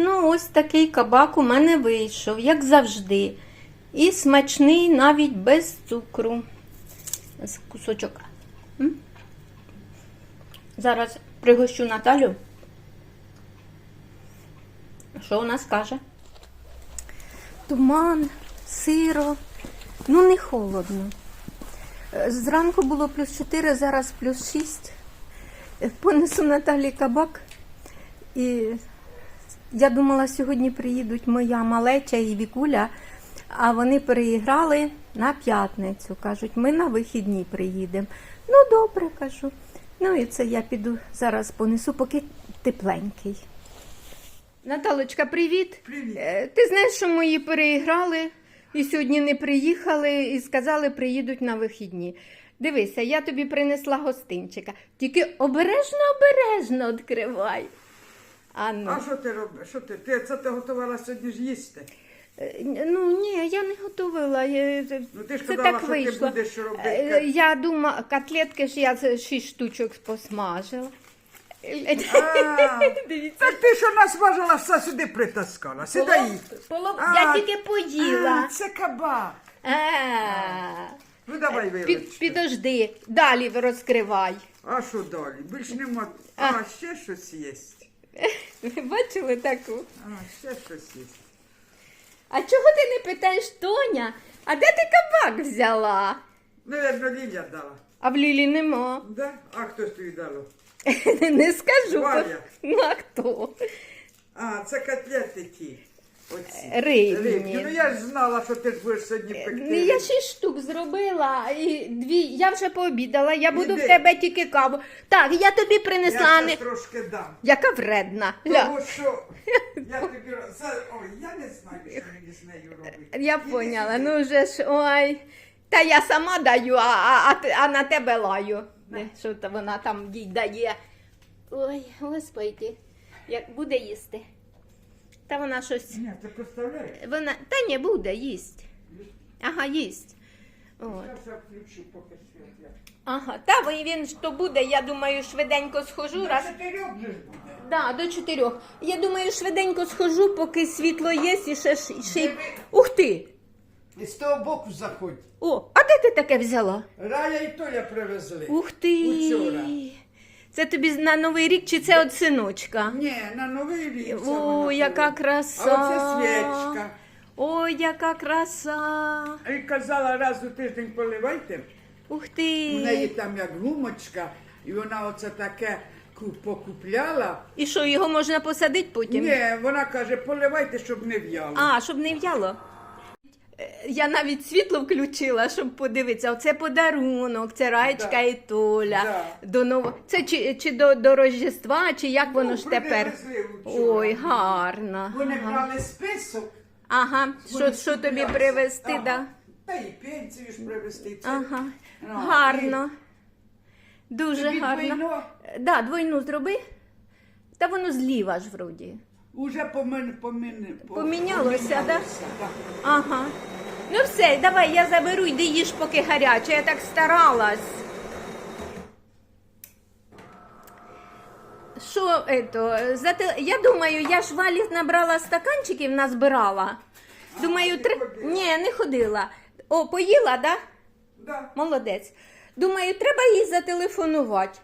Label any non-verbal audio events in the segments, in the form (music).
Ну, ось такий кабак у мене вийшов, як завжди. І смачний навіть без цукру. Ось Кусочок. Зараз пригощу Наталю. Що вона скаже? Туман, сиро, ну не холодно. Е, Зранку було плюс 4, зараз плюс 6. Е, Понесу Наталі кабак. І я думала, сьогодні приїдуть моя малеча і Вікуля, а вони переіграли на п'ятницю. Кажуть, ми на вихідні приїдемо. Ну, добре, кажу. Ну і це я піду зараз понесу, поки тепленький. Наталочка, привіт. Привіт. Е, Ти знаєш, що мої переіграли і сьогодні не приїхали і сказали, приїдуть на вихідні. Дивися, я тобі принесла гостинчика. Тільки обережно, обережно відкривай. А ну. А що ти робиш? Що ти? Ти це ти готувала сьогодні ж їсти? Е, Ну ні, я не готувала. Я- Ну, ти ж Це казала, так що ти вийшло. будеш робити. Е, Я думала, котлетки ж я шість штучок посмажила. А, (laughs) Дивіться. Та ти що насмажила, все сюди притаскала. Сідай їй. Полов- А, Я тільки поїла. А, це кабак. А, Ну давай Під, підожди, далі розкривай. А що далі? Більш нема. А, ще щось є. (laughs) Ви бачили таку? А, ще щось є. А чого ти не питаєш Тоня? А де ти кабак взяла? Наверно, Ліля дала. А в Лілі нема. Да? А хто ж тобі дало? (laughs) Не скажу. Валя. Ну а хто? А, це котлети ті. Оці. Рибні. Ну я ж знала, що ти ж будеш сьогодні Ні, пекти. Ну, Я шість штук зробила і дві. Я вже пообідала, я буду Іди. в тебе тільки каву. Так, я тобі принесла. Я не... трошки дам. Яка вредна. Ля. Тому що я тобі це, ой, я не знаю, що мені з нею робити. Я Іди поняла. сюди. Ну вже ж ой. Та я сама даю, а, а, а, ти- а на тебе лаю. Не, Що то вона там їй дає. Ой, господи, як буде їсти. Та вона щось. Ні, ти представляєш? Вона. Та ні, буде їсть. Ага, їсть. От. Я включу поки світ. Ага, та ви- він ж то буде, я думаю, швиденько схожу. Раз... Чотирьох же ж буде. Да, до чотирьох. Я думаю, швиденько схожу, поки світло є, і ще, ж- ще... й- Ух ти! І з того боку заходь. О, а де ти таке взяла? Рая і Толя привезли. Ух ти! Учора. Це тобі на Новий рік чи це от синочка? Ні, на новий рік. це О, вона яка привезла. краса! А оце свічка. Ой, яка краса! І казала, раз у тиждень поливайте. Ух У неї ти! там як гумочка, і вона оце таке ку- покупляла. І що, його можна посадити потім? Ні, вона каже, поливайте, щоб не в'яло. А, щоб не в'яло. Е, Я навіть світло включила, щоб подивитися. Оце подарунок, це Раєчка Да. і Толя. Да. До ново... Це чи, чи до, до Рождества, чи як воно Ну, ж тепер? Ой, гарно. Вони Ага, брали список. ага. Що, що тобі привезти? Ага. Да? Та і пенсію ж привезти. Це, Ага. Ну, Гарно. Дуже Тобі гарно. двойно? Да, двойну зроби. Та воно зліва ж вроді. Уже помин, помин, по- Помінялося, да? да? Ага. Ну все, давай, я заберу, йди їж поки гаряче. Я так старалась. Що ето, за те- я думаю, я ж валі набрала стаканчиків, назбирала. Думаю, ходила? Ні, не ходила. О, поїла, да? Да. Молодець. Думаю, треба їй зателефонувати.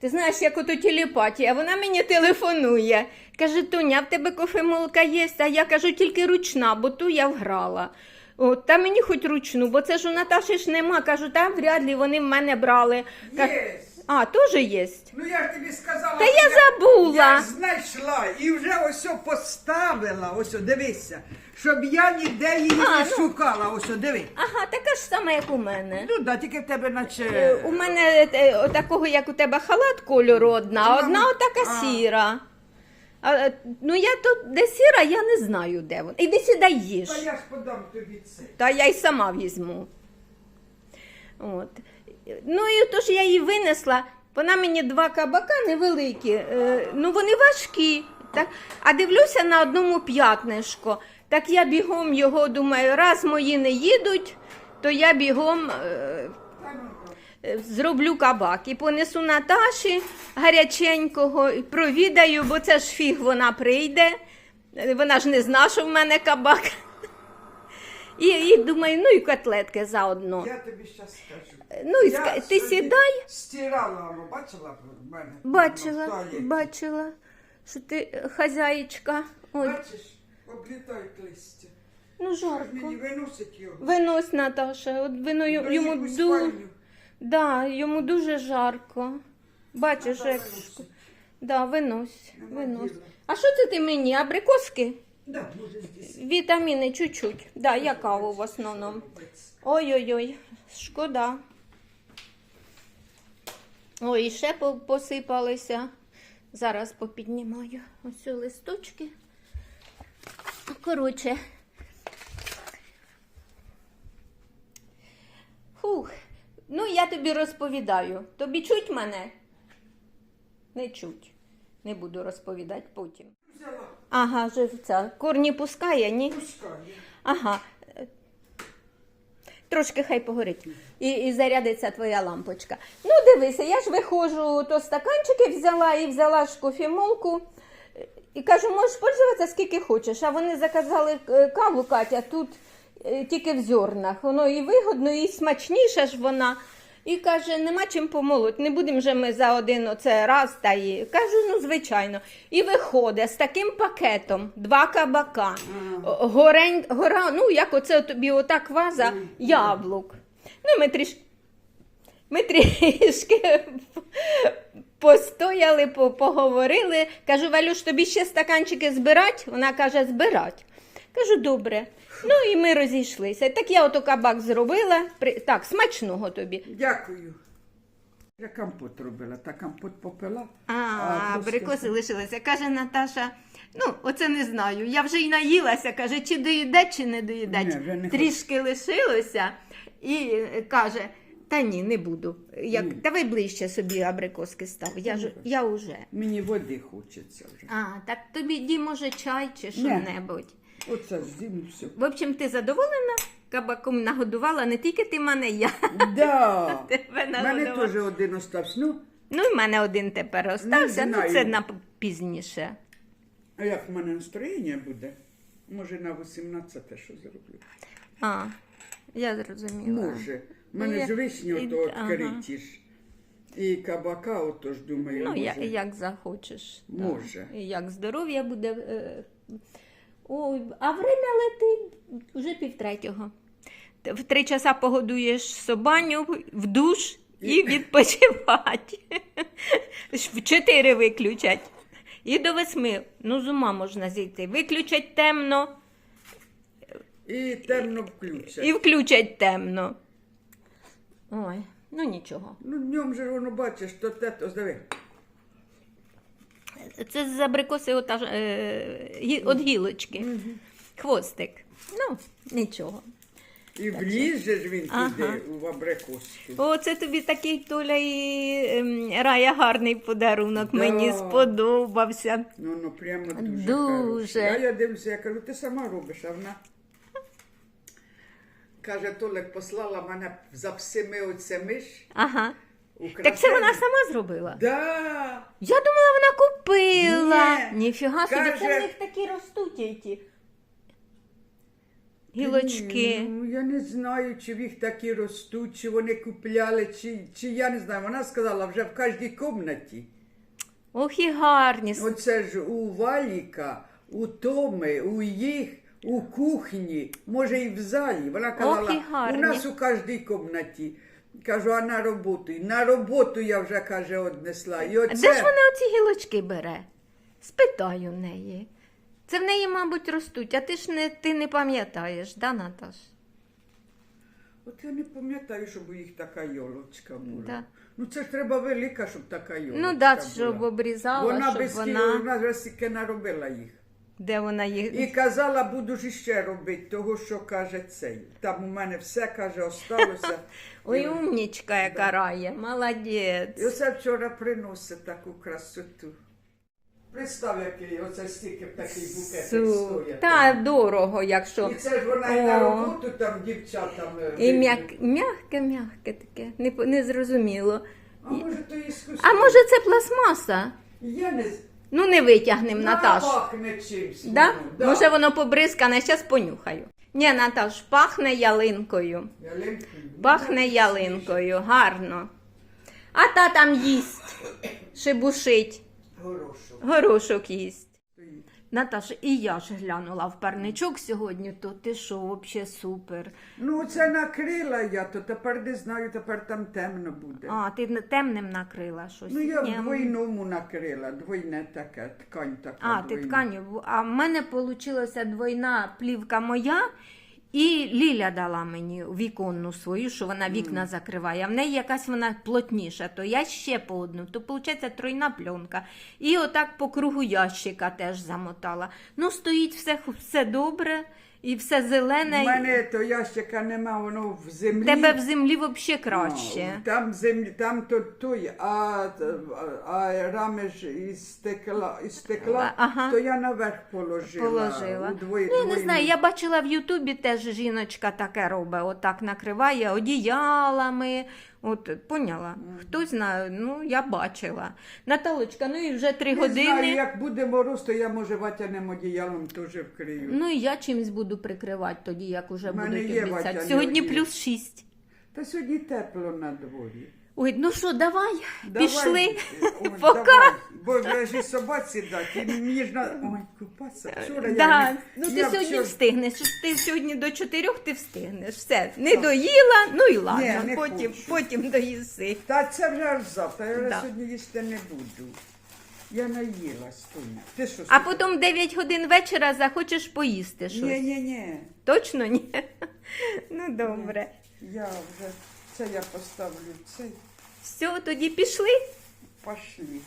Ти знаєш, як ото телепатія, вона мені телефонує. Каже, Тоня, в тебе кофемолка є, а я кажу, тільки ручна, бо ту я вграла. От, та мені хоч ручну, бо це ж у Наташі ж нема. Кажу, там вряд ли вони в мене брали. Є. А, теж є. Ну я ж тобі сказала. Та що я забула. Я знайшла і вже ось о поставила. Ось о, дивися, щоб я ніде її А, не ну. шукала. Ось о, диви. Ага, така ж сама, як у мене. Ну да, тільки в тебе Е, наче. У мене е, отакого, як у тебе халат кольору одна, а одна отака а. сіра. А, е, ну я тут, де сіра, я не знаю, де вона. Іди сюди їж. Та я ж подам тобі це. Та я й сама візьму. От. Ну і тож я її винесла. Вона мені два кабака невеликі, е, ну вони важкі. Так? А дивлюся на одному п'ятнишко. Так я бігом його думаю, раз мої не їдуть, то я бігом е, зроблю кабак і понесу Наташі гаряченького, і провідаю, бо це ж фіг вона прийде. Вона ж не знає, що в мене кабак. І, і думаю, ну і котлетки заодно. Я тобі зараз скажу. Ну, і ска- ти сідай. Стирала, воно, бачила в мене? Бачила, туалеті? бачила, що ти хазяїчка. Ой, Бачиш, облітають листя. ну жарко. мені виносить його? Винось, Наташа, от вино й- йому їх у ду... спальню. да, йому дуже жарко. Бачиш, як да, винось, Нема винось. діла. А що це ти мені? Абрикоски? Да, може здесь. Вітаміни чуть-чуть. Да, я каву в основному. Ой-ой-ой, шкода. Ой, і ще посипалися. Зараз попіднімаю ось листочки. Коротше. Фух. Ну, я тобі розповідаю. Тобі чуть мене? Не чуть. Не буду розповідати потім. Взяла, Ага, живця. Корні пускає, ні? пускає. Ага. Трошки хай погорить. І, і зарядиться твоя лампочка. Ну, дивися, я ж виходжу, то стаканчики взяла і взяла ж кофемолку. І кажу, можеш пользуватися скільки хочеш. А вони заказали е, каву, Катя, тут е, тільки в зернах. Воно і вигодно, і смачніша ж вона. І каже, нема чим помолоть, не будемо же ми за один оце раз та і. Кажу, ну звичайно. І виходить з таким пакетом, два кабака, горень, гора, ну як оце тобі отак ваза яблук. Ну, ми трішки. Ми трішки постояли, поговорили. Кажу, Валюш, тобі ще стаканчики збирати? Вона каже, збирати. Кажу, добре. Ну і ми розійшлися. Так я ото кабак зробила. При- Так, смачного тобі. Дякую. Я компот робила, та компот попила. А, просто- абрикоси лишилися. Каже Наташа, ну, оце не знаю. Я вже й наїлася, каже, чи доїдать, чи не доїдать. Ні, вже не Трішки лишилося і е, каже, та ні, не буду. Як, Ні. Давай ближче собі абрикоски став. Я, ж, я уже. Мені води хочеться вже. А, так тобі ді, може, чай чи що-небудь. Оце зиму все. В общем, ти задоволена? Кабаком нагодувала не тільки ти мене, я Да. (laughs) тебе У мене нагодувала. теж один остався. Ну, Ну, і в мене один тепер остався, ну знаю. це на пізніше. а як в мене настроєння буде? Може на 18 що зроблю. А, я зрозуміла. Може. У мене Я- ж вишні і- ото ага. відкриті ж. І кабака, отож думаю, Ну, може. я, як захочеш. так. Може. І як здоров'я буде. е, Ой, а время летить вже півтретього. В три часа погодуєш собаню, в душ і відпочивати. В чотири виключать. І до восьми. Ну, з ума можна зійти. Виключать темно І темно включать. і включать темно. Ой, ну нічого. Ну, днем же воно бачиш, то те, то. Це з абрикоси ота, е, от гілочки. Хвостик. Ну, нічого. І влізе ж він Ага. туди, в абрикоску. О, це тобі такий Толя і ем, Рая гарний подарунок. Да. Мені сподобався. Ну, ну прямо дуже. Дуже. А я дивлюся, я кажу, ти сама робиш, а вона. Каже, Толик послала мене за всіми оцими ж. Ага. Украшеннями. Так це вона сама зробила. Да. Я думала, вона купила. Ні. Ніфіга собі, це в них такі ростуть ті. Гілочки. Ну, я не знаю, чи в їх такі ростуть, чи вони купляли, чи, чи я не знаю. Вона сказала, вже в кожній кімнаті. Ох і гарні. Оце ж у Валіка, у Томи, у їх, у кухні, може і в залі. Вона казала, і гарні. у нас у кожній кімнаті. Кажу, а на роботу? І На роботу я вже, каже, однесла. І А де ж вона оці гілочки бере? Спитаю в неї. Це в неї, мабуть, ростуть, а ти ж не, ти не пам'ятаєш, да, Наташ? От я не пам'ятаю, щоб у їх така йолочка була. Да. Ну це ж треба велика, щоб така йолочка Ну, да, була. щоб обрізала, Вона щоб без вона... вона вже стільки наробила їх. Де вона їх... І казала, буду ж іще робити, того, що каже цей. Там у мене все, каже, осталося. (laughs) Ой, І- умнічка, яка рає, молодець. І оце вчора приносить таку красоту. Представ, який оце стільки такий букет Су... стоять. Та дорого, якщо. І це ж вона і на О. роботу там дівчатам. е, І м'як... м'яке, м'яке таке, не, по- не зрозуміло. А може то іскусство? А може це пластмаса? Я не з- Ну, не витягнемо, Наташ. Пахне чимсь. Да? Да. Може воно побризкане, зараз понюхаю. Ні, Наташ, пахне ялинкою. Ялинкою. Пахне ялинкою, гарно. А та там їсть, шибушить, Горошок. горошок їсть. Наташа, і я ж глянула в парничок сьогодні, то ти що, взагалі супер. Ну, це накрила я, то тепер не знаю, тепер там темно буде. А, ти не- темним накрила щось. Ну, я Ні, в двойному накрила, двойне таке, ткань така. А, ти двойна. тканю. А в мене вийшла двойна плівка моя, і Ліля дала мені віконну свою, що вона вікна закриває. А в неї якась вона плотніша, то я ще по одну. То виходить тройна пленка. І отак по кругу ящика теж замотала. Ну, стоїть все, все добре і все У зелене. мене то ящика нема, воно в землі. Тебе в землі взагалі краще. Ну, Там землі, там то той, а, а рами ж із стекла, із стекла Ага. то я наверх положила. Положила. У Ну, я не знаю, я бачила в Ютубі теж жіночка таке робить, отак накриває одіялами. От поняла. Хтось знає, ну я бачила. Наталочка, ну і вже три Не години. знаю, як буде мороз, то я може ватяним одіялом теж вкрию. Ну і я чимось буду прикривати тоді, як уже буде. мене будуть є обіцяти. ватяні Сьогодні одіяла. плюс шість. Та сьогодні тепло на дворі. Ой, ну що, давай, Давай, пішли. ой, (laughs) Пока. давай. Бо вже ж і собаці дати, і мені ж на... Ой, купатися. Вчора Да. я... не- Ну ти я сьогодні вчора- встигнеш. Ти сьогодні до чотирьох ти встигнеш. Все, не доїла, ну і ладно, не потім, хочу. потім доїси. Та це вже аж завтра, я вже Да. сьогодні їсти не буду. Я наїлась, Тоня. Ти що? А потім 9 годин вечора захочеш поїсти щось. Ні, ні, ні. Точно ні? (laughs) Ну добре. Я вже... Це я поставлю цей. Все, тоді пішли. Пошлі.